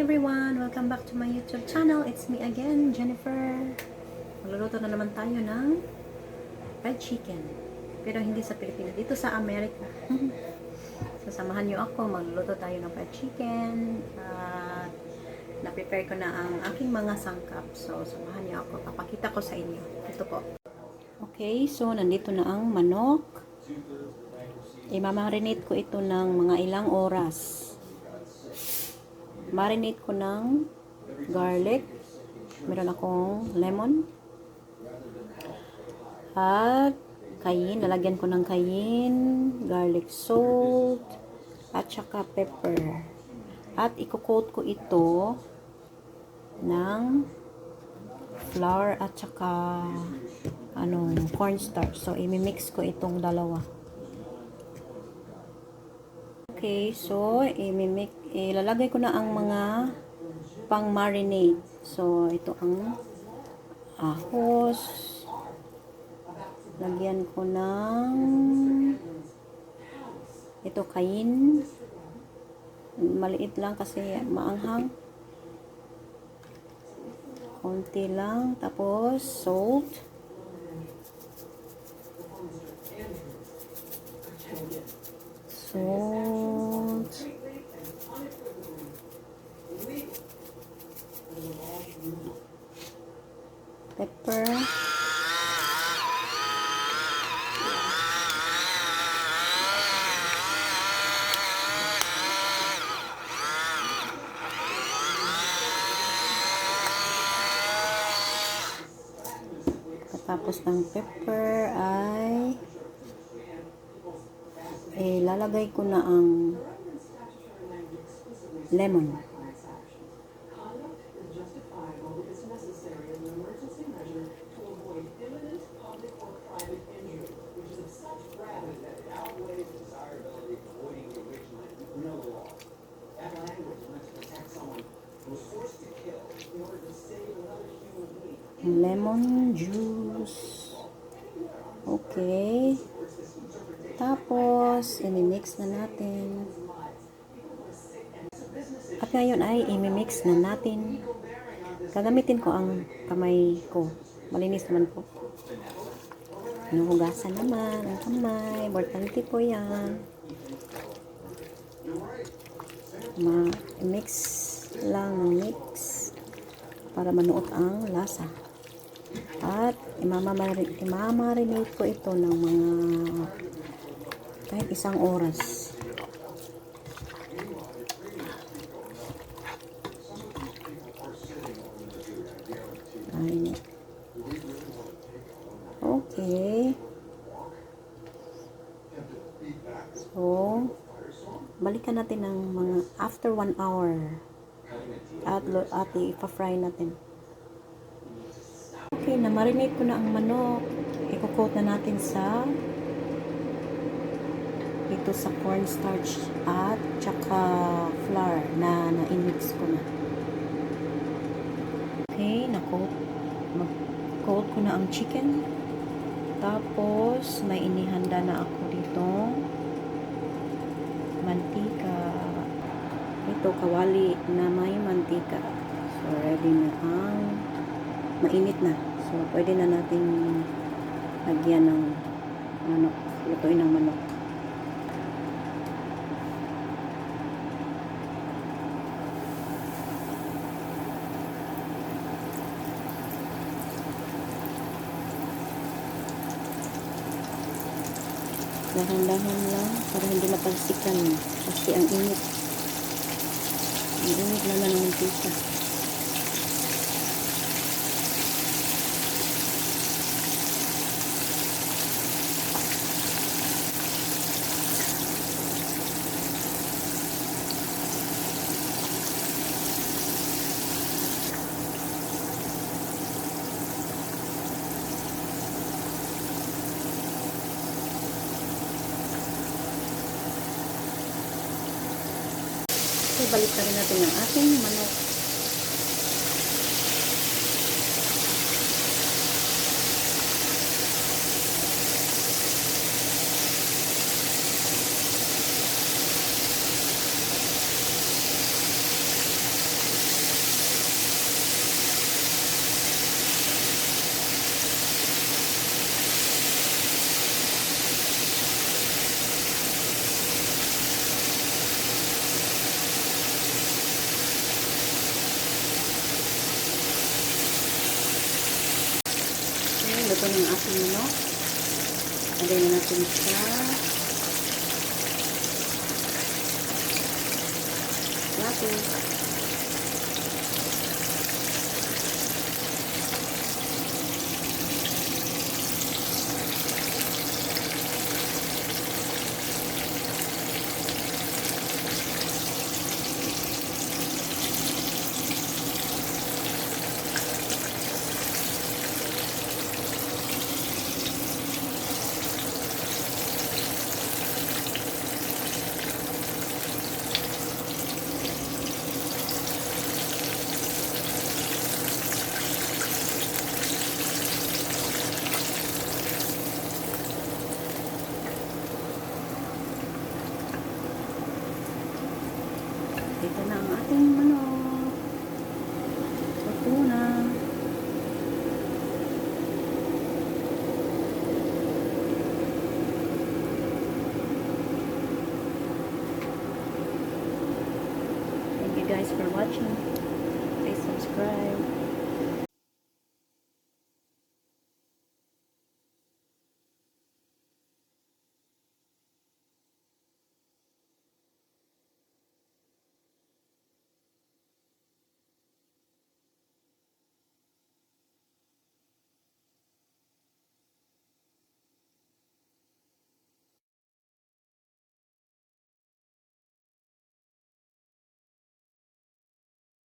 everyone! Welcome back to my YouTube channel. It's me again, Jennifer. Magluluto na naman tayo ng fried chicken. Pero hindi sa Pilipinas, dito sa Amerika. Sasamahan niyo ako, magluluto tayo ng fried chicken. At na-prepare ko na ang aking mga sangkap. So, samahan niyo ako. Papakita ko sa inyo. Ito po. Okay, so nandito na ang manok. I-marinate ko ito ng mga ilang oras marinate ko ng garlic. Meron akong lemon. At cayenne. Lalagyan ko ng cayenne, garlic salt, at saka pepper. At iko-coat ko ito ng flour at saka ano, cornstarch. So, imi-mix ko itong dalawa. Okay, so imimik ilalagay ko na ang mga pang marinate. So ito ang ahos. Lagyan ko ng ito kain. Maliit lang kasi maanghang. Konti lang. Tapos salt. Salt. Pepper. Tapos ng pepper ay eh, lalagay ko na ang lemon. Lemon juice. Okay. Tapos, imimix na natin. At ngayon ay imimix na natin. Gagamitin ko ang kamay ko. Malinis naman po. Hinuhugasan naman ang kamay. Importante po yan. Ma-mix lang ng mix para manuot ang lasa. At imamarinate ko ito ng mga kahit isang oras. Ay. Okay. So, balikan natin ng mga after one hour. At, at ipa-fry natin. Na-marinate ko na ang manok. Iko-coat na natin sa ito sa cornstarch at tsaka flour na na-mix ko na. Okay, na-coat. Mag-coat ko na ang chicken. Tapos, may inihanda na ako dito. Mantika. Ito, kawali na may mantika. So, ready na ang mainit na. So, pwede na natin lagyan ng manok. Lutuin ng manok. Dahan-dahan lang para hindi matalsikan kasi ang init. Ang init naman ng mantika. So, balik na rin natin ang ating manok. Ang manok. Lagay na natin sa plato. Watching. Please subscribe.